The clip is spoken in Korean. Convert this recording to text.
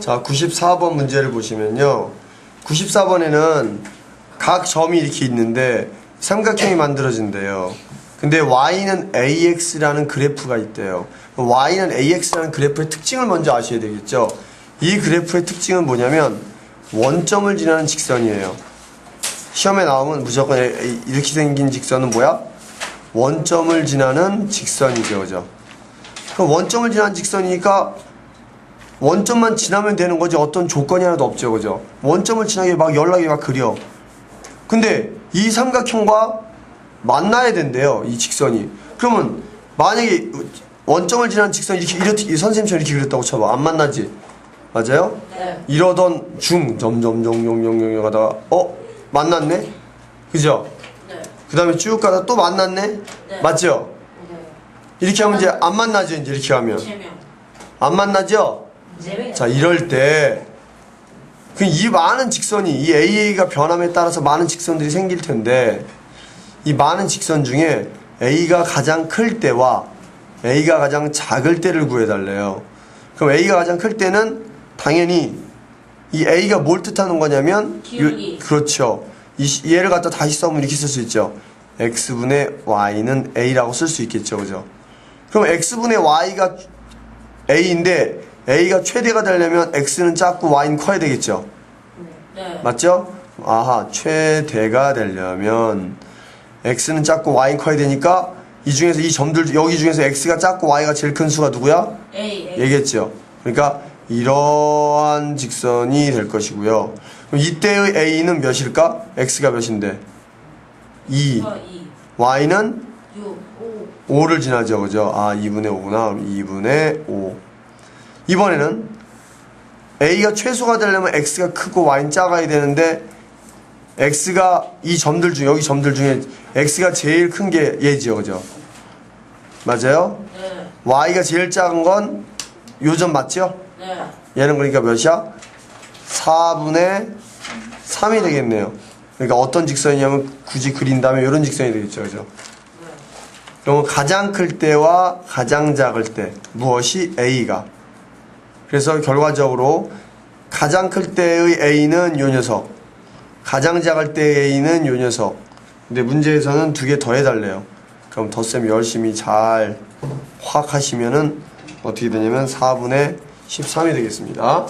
자, 94번 문제를 보시면요. 94번에는 각 점이 이렇게 있는데 삼각형이 만들어진대요. 근데 y는 ax라는 그래프가 있대요. y는 ax라는 그래프의 특징을 먼저 아셔야 되겠죠. 이 그래프의 특징은 뭐냐면 원점을 지나는 직선이에요. 시험에 나오면 무조건 이렇게 생긴 직선은 뭐야? 원점을 지나는 직선이죠. 그죠? 그럼 원점을 지나는 직선이니까 원점만 지나면 되는 거지 어떤 조건이 하나도 없죠. 그죠? 원점을 지나게 막 연락이 막 그려. 근데 이 삼각형과 만나야 된대요. 이 직선이. 그러면 만약에 원점을 지나는 직선이 이렇게 이렇게 이 선생님처럼 이렇게 그렸다고 쳐봐. 안 만나지? 맞아요? 네. 이러던 중 점점점점점점 가다가 어 만났네 그죠 네. 그 다음에 쭉 가다 또 만났네 네. 맞죠 네. 이렇게 하면 이제 안 만나죠 이제 이렇게 하면. 안 만나죠. 자 이럴 때 그 이 많은 직선이 이 AA가 변함에 따라서 많은 직선들이 생길 텐데 이 많은 직선 중에 A가 가장 클 때와 A가 가장 작을 때를 구해달래요. 그럼 A가 가장 클 때는 당연히 이 A가 뭘 뜻하는 거냐면. 요- 그렇죠. 이 시- 얘를 갖다 다시 써보면 이렇게 쓸 수 있죠. X분의 Y는 A라고 쓸 수 있겠죠. 그죠? 그럼 X분의 Y가 A인데 A가 최대가 되려면 X는 작고 Y는 커야 되겠죠. 네. 맞죠? 아하, 최대가 되려면 X는 작고 Y는 커야 되니까 이 중에서 이 점들 여기 중에서 X가 작고 Y가 제일 큰 수가 누구야? A. A. 얘겠죠. 그러니까 이러한 직선이 될 것이고요. 그럼 이때의 A는 몇일까? X가 몇인데? 2. 어, 2. Y는 6. 5. 5를 지나죠. 그죠? 아, 2분의 5구나. 2분의 5. 이번에는 A가 최소가 되려면 X가 크고 Y는 작아야 되는데 X가 이 점들 중 여기 점들 중에 X가 제일 큰 게 얘지요. 그죠? 맞아요? 네. Y가 제일 작은 건 요 점 맞죠? 네. 얘는 그러니까 몇이야? 4분의 3이 되겠네요. 그러니까 어떤 직선이냐면 굳이 그린다면 이런 직선이 되겠죠. 그죠? 네. 그러면 가장 클 때와 가장 작을 때 무엇이 A가 그래서 결과적으로 가장 클 때의 A는 요 녀석 가장 작을 때의 A는 요 녀석. 근데 문제에서는 두 개 더 해달래요. 그럼 덧셈 열심히 잘 확 하시면은 어떻게 되냐면 4분의 13이 되겠습니다